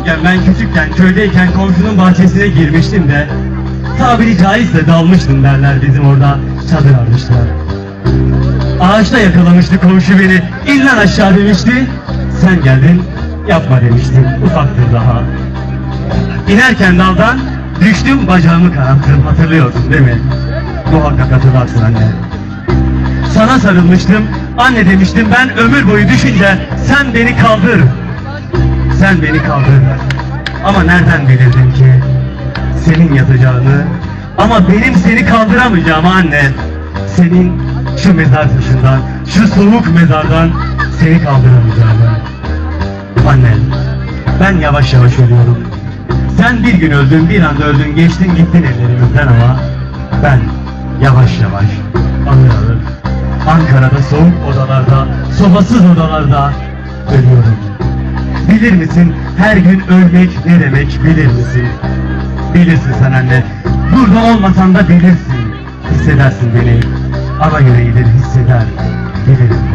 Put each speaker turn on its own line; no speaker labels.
Küçükken ben küçükken köydeyken komşunun bahçesine girmiştim de tabiri caizse dalmıştım derler bizim orada çadır almışlar. Ağaçta yakalamıştı komşu beni İnlan aşağı demişti Sen geldin yapma demiştin ufaktır daha İnerken daldan düştüm bacağımı kanattım hatırlıyorsun değil mi? Muhakkak hatırlarsın anne Sana sarılmıştım anne demiştim ben ömür boyu düşünce sen beni kaldır Sen beni kaldır Ama nereden bilirdim ki senin yatacağını? Ama benim seni kaldıramayacağımı anne. Senin şu mezar taşından şu soğuk mezardan seni kaldıramayacağımı anne ben yavaş yavaş ölüyorum. Sen bir gün öldün bir anda öldün geçtin gittin ellerimizden ama ben yavaş yavaş ağır ağır Ankara'da soğuk odalarda sobasız odalarda ölüyorum Bilir misin her gün ölmek ne demek bilir misin? Bilirsin sen anne. Burada olmasan da bilirsin. Hissedersin beni. Ana yüreğidir hisseder. Bilirim.